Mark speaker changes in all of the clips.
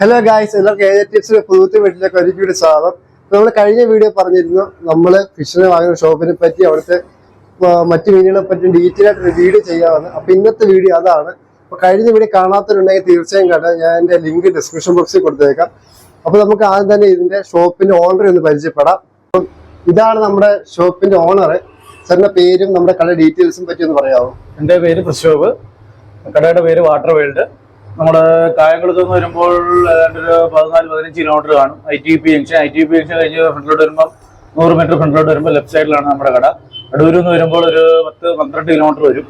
Speaker 1: Hello guys എല്ലാവർക്കും age ടിപ്സിന്റെ പുതുത്ത വീട്ടിലേക്ക് ഒരിക്കൽ കൂടി സ്വാഗതം നമ്മൾ കഴിഞ്ഞ വീഡിയോ പറഞ്ഞിരുന്നു നമ്മൾ ഫിഷിനെ വാങ്ങുന്ന ഷോപ്പിനെ പറ്റി അവിടുത്തെ മറ്റു മീനുകളെ പറ്റി ഡീറ്റെയിൽ ആയിട്ട് വീഡിയോ ചെയ്യാമെന്ന്. അപ്പൊ ഇന്നത്തെ വീഡിയോ അതാണ്. അപ്പൊ കഴിഞ്ഞ വീഡിയോ കാണാത്തവരുണ്ടെങ്കിൽ തീർച്ചയായും കേട്ടോ ഞാൻ എന്റെ ലിങ്ക് ഡിസ്ക്രിപ്ഷൻ ബോക്സിൽ കൊടുത്തേക്കാം. അപ്പോൾ നമുക്ക് ആദ്യം തന്നെ ഇതിന്റെ ഷോപ്പിന്റെ ഓണർ ഒന്ന് പരിചയപ്പെടാം. ഇതാണ് നമ്മുടെ ഷോപ്പിന്റെ ഓണർ സാറിന്റെ പേരും നമ്മുടെ കട ഡീറ്റെയിൽസും പറ്റി ഒന്ന് പറയാമോ?
Speaker 2: എന്റെ പേര് പ്രശോഭ്. കടയുടെ പേര് വാട്ടർ വേൾഡ് നമ്മുടെ കായംകുളത്ത് നിന്ന് വരുമ്പോൾ ഏതാണ്ട് ഒരു പതിനാല് പതിനഞ്ച് കിലോമീറ്റർ കാണും. I T P junction I T P junction കഴിഞ്ഞ് ഫ്രണ്ടിലോട്ട് വരുമ്പോൾ നൂറ് മീറ്റർ ഫ്രണ്ടിലോട്ട് വരുമ്പോൾ ലെഫ്റ്റ് സൈഡിലാണ് നമ്മുടെ കട. അടൂരിൽ നിന്ന് വരുമ്പോൾ ഒരു പത്ത് പന്ത്രണ്ട് കിലോമീറ്റർ വരും.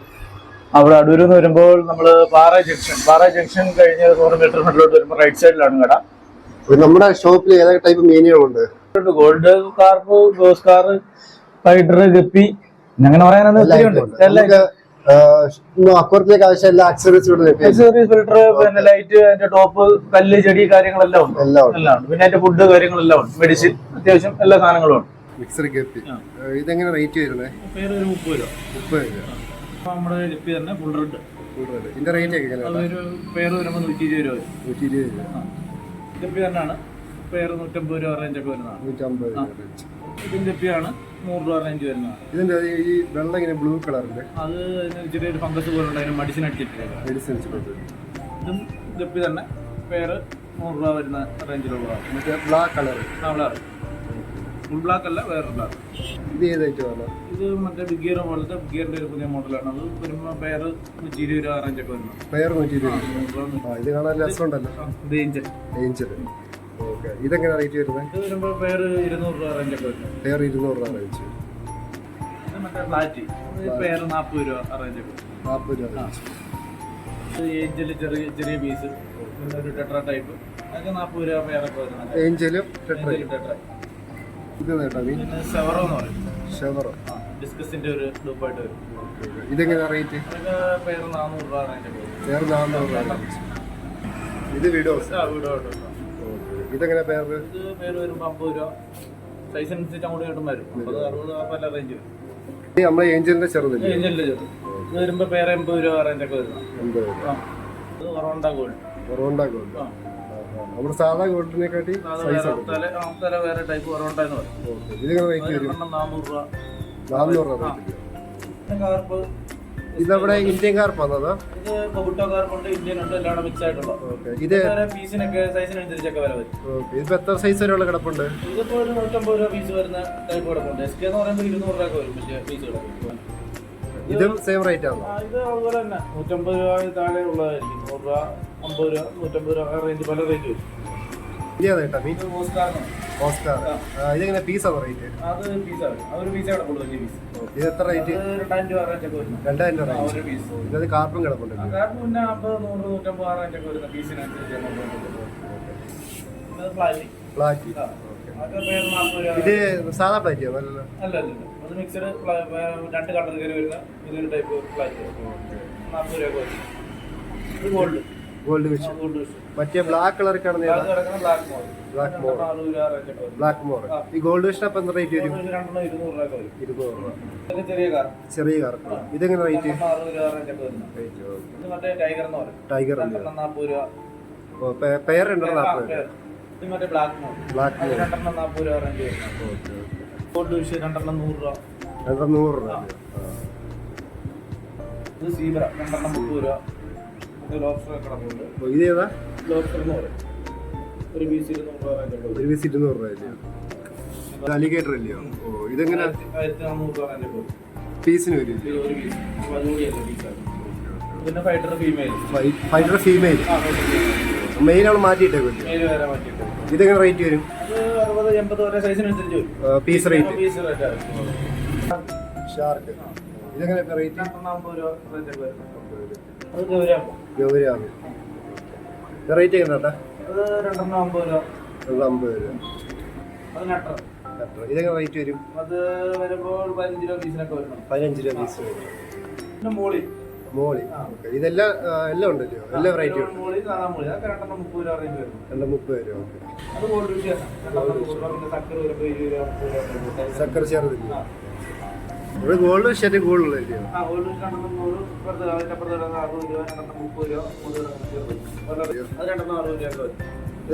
Speaker 2: അവിടെ അടൂരിൽ നിന്ന് വരുമ്പോൾ നമ്മൾ പാറ ജംഗ്ഷൻ പാറ ജംഗ്ഷൻ കഴിഞ്ഞ് നൂറ് മീറ്റർ ഫ്രണ്ടിലോട്ട് വരുമ്പോൾ റൈറ്റ് സൈഡിലാണ് കട.
Speaker 1: നമ്മുടെ ഷോപ്പിൽ ഏതൊക്കെ ടൈപ്പ് മീനുകളുണ്ട്
Speaker 2: ഗോൾഡ് കാർപ്പ് ഗോസ് കാർ ഫൈഡർ ഗപ്പി. അങ്ങനെ പറയാനൊന്നും ഒത്തിരി ഉണ്ട്.
Speaker 1: അക്വറത്തിലേക്ക് ആവശ്യം എല്ലാ ലഭ്യമാണ്.
Speaker 2: ആക്സസറീസ് ഫിൽറ്റർ പിന്നെ ലൈറ്റ് അതിന്റെ ടോപ്പ് കല്ല് ചെടി കാര്യങ്ങളെല്ലാം ഉണ്ട്.
Speaker 1: എല്ലാം ഉണ്ട്.
Speaker 2: എല്ലാം ഉണ്ട്. പിന്നെ അതിന്റെ ഫുഡ് കാര്യങ്ങളെല്ലാം ഉണ്ട്. മെഡിസിൻ അത്യാവശ്യം എല്ലാ സാധനങ്ങളും ഉണ്ട്.
Speaker 1: മിക്സർ ഗപ്പി ഇതെങ്ങനെ റേറ്റ് വരുന്നത്
Speaker 2: മുപ്പത് രൂപ
Speaker 1: മുപ്പത് രൂപ.
Speaker 2: അപ്പൊ നമ്മുടെ ഗപ്പി തന്നെ ഫുൾ റെഡ്
Speaker 1: കൂടുതൽ ഇതിന്റെ റേറ്റ് ഒക്കെ
Speaker 2: അതൊരു പേര് വരുമ്പോൾ നൂറ്റി ഇരുപത് രൂപ
Speaker 1: നൂറ്റി ഇരുപത് രൂപ.
Speaker 2: ഗപ്പി തന്നെയാണ്. പേര് നൂറ്റമ്പത് രൂപ റേഞ്ച് ഒക്കെ വരുന്നതാണ്.
Speaker 1: നൂറ്റമ്പത്
Speaker 2: ഇതിന്റെ ഇപ്പിയാണ് നൂറ് രൂപ റേഞ്ച് വരുന്നത്.
Speaker 1: ഇതിന്റെ ഈ വെള്ളം ഇങ്ങനെ ബ്ലൂ കളറിന്റെ
Speaker 2: അത് ചെറിയൊരു ഫംഗസ് പോലെ ഉണ്ട് അതിന് മെഡിസിൻ അടിച്ചിട്ടില്ല
Speaker 1: മെഡിസിൻ
Speaker 2: ഇതും ഇതിപ്പി തന്നെ പേര് നൂറ് രൂപ വരുന്ന റേഞ്ചിലുള്ളതാണ്
Speaker 1: മറ്റേ black colour
Speaker 2: black full black അല്ല വേറെ ബ്ലാക്ക്
Speaker 1: ഇത് ഏതായിട്ട്
Speaker 2: ഇത് മറ്റേ ബിഗ് ഗിയർ പോലത്തെ ബിഗ് ഗിയറിന്റെ ഒരു പുതിയ മോഡലാണ് അത് വരുമ്പോൾ പേർ നൂറ്റി ഇരുപത് രൂപ റേഞ്ചൊക്കെ വരുന്നത്
Speaker 1: പെയർ നൂറ്റി ഇരുപത്. ആ ഇത് കാണാൻ രസമുണ്ടല്ലോ.
Speaker 2: ഇത് ഡേഞ്ചർ
Speaker 1: ഏഞ്ചൽ ഓക്കെ. ഇതെങ്ങനെ റേറ്റ് വരുന്നത്?
Speaker 2: ഇത് വരുമ്പോൾ പേര് ഇരുന്നൂറ് രൂപ
Speaker 1: ഇരുന്നൂറ് രൂപ റേഞ്ച്
Speaker 2: ഇത് മറ്റേ ഫ്ലാറ്റ് ഇത് പേര് നാൽപ്പത് രൂപ വരും
Speaker 1: നാൽപ്പത് രൂപ range.
Speaker 2: ഇത് ഏഞ്ചൽ ചെറിയ ചെറിയ പീസ് പിന്നെ ഒരു ടെട്ര ടൈപ്പ് അതൊക്കെ നാൽപ്പത് രൂപ പേരൊക്കെ വരുന്നത്
Speaker 1: ഏഞ്ചലും ടെട്ര ഇത് നേട്ടാ മീൻ
Speaker 2: പിന്നെ സെവറോ എന്ന് പറയും.
Speaker 1: ഷവറോ
Speaker 2: ആ ഡിസ്കസിന്റെ ഒരു ഡൂപ്പായിട്ട് വരും.
Speaker 1: ഇതെങ്ങനെ റേറ്റ്
Speaker 2: അതൊക്കെ പേര് നാനൂറ് രൂപ വരും.
Speaker 1: രൂപ range. ഇത് വിഡോസ്
Speaker 2: ആ
Speaker 1: ഇതെങ്ങനെ പേര്
Speaker 2: ഇത് പേര് വരുമ്പോൾ അമ്പത് രൂപ. സൈസ് അനുസരിച്ച് അങ്ങോട്ട് കേട്ടും വരും. അമ്പത് അറുപത് ആ പല റേഞ്ച് വരും
Speaker 1: ഇത് നമ്മളെ ഏഞ്ചലിന്റെ ചെറുതില്ലേ?
Speaker 2: ഏഞ്ചലിന്റെ ചെറു ഇത് വരുമ്പോൾ പേര് എൺപത് രൂപ റേഞ്ച് ഒക്കെ വരുന്നത്.
Speaker 1: എൺപത് രൂപ.
Speaker 2: ആ. ഇത് ഒറോണ്ട ഗോൾഡ്
Speaker 1: കൊറോണ്ട ഗോൾഡ്
Speaker 2: ആ.
Speaker 1: നമ്മുടെ സാധാ ഗോൾഡിനെക്കാട്ടി സൈസ്
Speaker 2: വേറെ തല ആ, തല വേറെ ടൈപ്പ് ഒറോണ്ട എന്ന് പറയും.
Speaker 1: ഓക്കെ. ഇതിങ്ങനെ റേറ്റ് വരും?
Speaker 2: നാനൂറ് രൂപ.
Speaker 1: രൂപ റേറ്റ്
Speaker 2: പിന്നെ കാർപ്പ്
Speaker 1: ഇതവിടെ ഇന്ത്യൻ കാർപ്പ് വന്നതാ?
Speaker 2: ഇത് ബഹുട്ടോ കാർപ്പുണ്ട് ഇന്ത്യൻ ഉണ്ട് എല്ലാം മിക്സ് ആയിട്ടുള്ള.
Speaker 1: ഓക്കെ. ഇത്
Speaker 2: വേറെ പീസിനൊക്കെ സൈസിനനുസരിച്ചൊക്കെ വില വരും.
Speaker 1: ഓക്കെ. ഇതിപ്പോ എത്ര സൈസ് വരെയുള്ള കിടപ്പുണ്ട്?
Speaker 2: ഇതിപ്പോ ഒരു നൂറ്റമ്പത് രൂപ പീസ് വരുന്ന ടൈപ്പ് കിടപ്പുണ്ട്. എസ് കെ എന്ന് പറയുമ്പോൾ ഇരുന്നൂറ് രൂപ വരും പക്ഷേ
Speaker 1: ഇതും സെയിം റേറ്റ് ആണോ?
Speaker 2: ഇത് അതുപോലെ തന്നെ. നൂറ്റമ്പത് രൂപ താഴെ ഉള്ളതായിരിക്കും നൂറ് രൂപ അമ്പത് രൂപ നൂറ്റമ്പത് രൂപ റേഞ്ച് പല റേഞ്ച് വരും.
Speaker 1: അതേട്ടാ മീൻ. ഓസ്കാർ. ഇതെങ്ങനെ പീസാണോ റേറ്റ്
Speaker 2: അത് പീസാണ് അതൊരു പീസ് കിടപ്പുള്ളൂ വലിയ പീസ്
Speaker 1: ഇത് എത്ര റേറ്റ്
Speaker 2: രണ്ടായിരം രൂപ ഒക്കെ വരുന്നത്
Speaker 1: രണ്ടായിരം രൂപ
Speaker 2: ഒരു പീസ്
Speaker 1: ഇന്നത് കാർപ്പും കിടപ്പുണ്ട്
Speaker 2: കാർഡ് പിന്നെ അമ്പത് നൂറ് നൂറ്റമ്പത് ആ റേഞ്ച് ഒക്കെ വരുന്ന പീസിനനുസരിച്ച് ഫ്ലാറ്റ് രൂപ
Speaker 1: ഇത് സാധാ പ്ലേറ്റ് അല്ലല്ലോ
Speaker 2: അല്ല? അല്ല അല്ല. അത് മിക്സഡ് രണ്ട് കട്ടർ കയറി വരുന്ന ഇതൊരു ടൈപ്പ് ഫ്ലാറ്റ് നാൽപ്പത് രൂപ ഇത് ഗോൾഡ്
Speaker 1: ഗോൾഡ് വെച്ച്. മറ്റേ ബ്ലാക്ക് കളർ കാണുന്ന
Speaker 2: ബ്ലാക്ക്
Speaker 1: മോർ ബ്ലാക്ക് മോർ ഈ ഗോൾഡ് വെച്ചിന് അപ്പം എന്താ റേറ്റ് വരും?
Speaker 2: ഇരുന്നൂറ് രൂപ ചെറിയ കാർ
Speaker 1: ഇതെങ്ങനെ റേറ്റ്
Speaker 2: ടൈഗർ
Speaker 1: ടൈഗർ
Speaker 2: രണ്ടെണ്ണം നാൽപ്പത്
Speaker 1: പെയർ.
Speaker 2: ബ്ലാക്ക് മോർ ഗോൾഡ് രണ്ടെണ്ണം നൂറ് രൂപ.
Speaker 1: നൂറ് രൂപ.
Speaker 2: സീബ്ര രണ്ടെണ്ണം മുപ്പത് രൂപ. ലോബ്സ്റ്റർ കിടപ്പുണ്ട്.
Speaker 1: ഇത് ഏതാ?
Speaker 2: ലോബ്സ്റ്റർ എന്ന് പറയും. ഒരു പീസ് ഇരുന്നൂറ് രൂപ
Speaker 1: ഒരു പീസ് ഇരുന്നൂറ് രൂപ അലിഗേറ്റർ ഇല്ലയോ ഓ ഇതെങ്ങനെ?
Speaker 2: ആയിരത്തി നാനൂറ് രൂപ ഒക്കെ വരും
Speaker 1: പീസിന് വരും
Speaker 2: ഒരു പീസ് അതുകൂടിയല്ല പീസാണ് പിന്നെ fighter female
Speaker 1: fighter female male അവൾ മാറ്റിയിട്ടേക്കില്ല
Speaker 2: മേൽ വരെ മാറ്റിയിട്ട്
Speaker 1: ഇതെങ്ങനെ റേറ്റ് വരും?
Speaker 2: അറുപത് എൺപത് വരെ സൈസിനനുസരിച്ച്
Speaker 1: പീസ് റേറ്റ്
Speaker 2: പീസ് റേറ്റ് ആണ്.
Speaker 1: ഷാർക്ക് ഇതെങ്ങനെ റേറ്റ്
Speaker 2: അമ്പത് രൂപ റേഞ്ച് ഒക്കെ വരും. അത് ഗൗരാമ്പോ
Speaker 1: ഗൗരിയാണ് റേറ്റ് എങ്ങനെ ചേട്ടാ?
Speaker 2: അത് രണ്ടെണ്ണം അമ്പത് രൂപ.
Speaker 1: അത് അമ്പത് രൂപ
Speaker 2: അത് നട്ടർ
Speaker 1: എത്ര? ഇതെങ്ങനെ റേറ്റ് വരും?
Speaker 2: അത് വരുമ്പോൾ പതിനഞ്ച് രൂപ പീസിനൊക്കെ വരണം
Speaker 1: പതിനഞ്ച് രൂപ പീസ് വരും.
Speaker 2: പിന്നെ മോളി
Speaker 1: മോളി ഇതെല്ലാം എല്ലാം ഉണ്ടല്ലോ. എല്ലാ വെറൈറ്റി ഉണ്ട്
Speaker 2: മോളി സാധാ മോളി. അതൊക്കെ രണ്ടെണ്ണം മുപ്പത് രൂപ റേഞ്ച് വരും.
Speaker 1: എല്ലാം മുപ്പത് രൂപ
Speaker 2: അത് രണ്ടെണ്ണം മുപ്പത് സക്കർ
Speaker 1: സക്കർ ചേർന്നില്ല?
Speaker 2: ആ.
Speaker 1: ഇവിടെ ഗോൾഡ് ഷെറ്റ് കൂടുതലല്ലയോ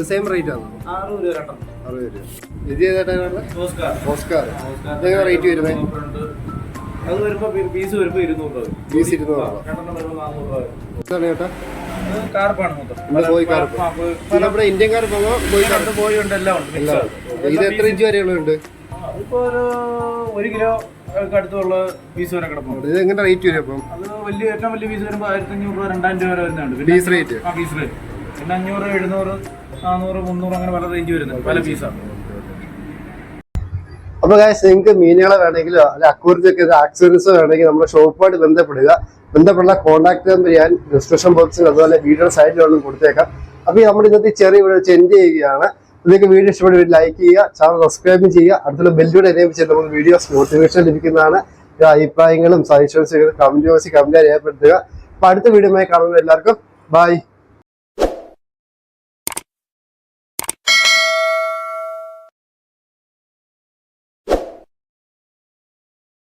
Speaker 1: സെയിം റേറ്റ് ആണോ.
Speaker 2: അറുപത് രൂപ
Speaker 1: ഇത്
Speaker 2: നമസ്കാരം
Speaker 1: ഓസ്കാർ. ഇതെങ്ങനെ റേറ്റ് വരുന്നത്
Speaker 2: അത് വരുമ്പോ പീസ് വരുമ്പോ ഇരുന്നൂറ് രൂപ.
Speaker 1: പീസ് ഇരുന്നൂറ് രൂപ. ചേട്ടാ നമ്മുടെ കോഴി കാർപ്പ്.
Speaker 2: കോഴി-
Speaker 1: ഇത് ഇന്ത്യൻ
Speaker 2: ഉണ്ട് എല്ലാം ഉണ്ട്.
Speaker 1: എത്ര ഇഞ്ച് വരെയുള്ളുണ്ട്
Speaker 2: ഇപ്പൊ ഒരു കിലോ അടുത്തുള്ള പീസ് വരെ കിടപ്പുണ്ട്.
Speaker 1: ഇത് എങ്ങനെ റേറ്റ് വരും അപ്പം?
Speaker 2: അത് വലിയ ഏറ്റവും വലിയ പീസ് വരുമ്പോൾ ആയിരത്തി അഞ്ഞൂറ് രൂപ രണ്ടായിരം രൂപ വരെ വരുന്നുണ്ട്.
Speaker 1: പീസ് റേറ്റ്
Speaker 2: ആ പീസ് റേറ്റ് പിന്നെ അഞ്ഞൂറ് എഴുന്നൂറ് നാനൂറ് മുന്നൂറ് അങ്ങനെ പല റേഞ്ച് വരുന്നുണ്ട് പല പീസാണ്
Speaker 1: അപ്പൊ ഗായസ് നിങ്ങൾക്ക് മീനുകളെ വേണമെങ്കിലോ അല്ലെ അക്കൂറിച്ചൊക്കെ ആക്സറീസ് വേണമെങ്കിൽ നമ്മുടെ ഷോപ്പുമായിട്ട് ബന്ധപ്പെടുക. ബന്ധപ്പെടുന്ന കോൺടാക്ട് നമ്പർ ഞാൻ ഡിസ്ക്രിപ്ഷൻ ബോക്സിൽ അതുപോലെ വീഡിയോ സൈഡിലൊന്നും കൊടുത്തേക്കാം. അപ്പൊ ഈ നമ്മുടെ ഇന്നത്തെ ചെറിയ വീഡിയോ ചെൻഡ് ചെയ്യുകയാണ്. നിങ്ങൾക്ക് വീഡിയോ ഇഷ്ടപ്പെട്ട ലൈക്ക് ചെയ്യുക ചാനൽ സബ്സ്ക്രൈബ് ചെയ്യുക. അടുത്തുള്ള ബെല്ലൂടെ എനേബിൾ ചെയ്ത് നമുക്ക് വീഡിയോസ് നോട്ടിഫിക്കേഷൻ ലഭിക്കുന്നതാണ്. അഭിപ്രായങ്ങളും സജഷൻസ് കമന്റ് ബോക്സിൽ കമന്റ് രേഖപ്പെടുത്തുക. അപ്പൊ അടുത്ത വീഡിയോ കാണുന്ന എല്ലാവർക്കും. ബൈ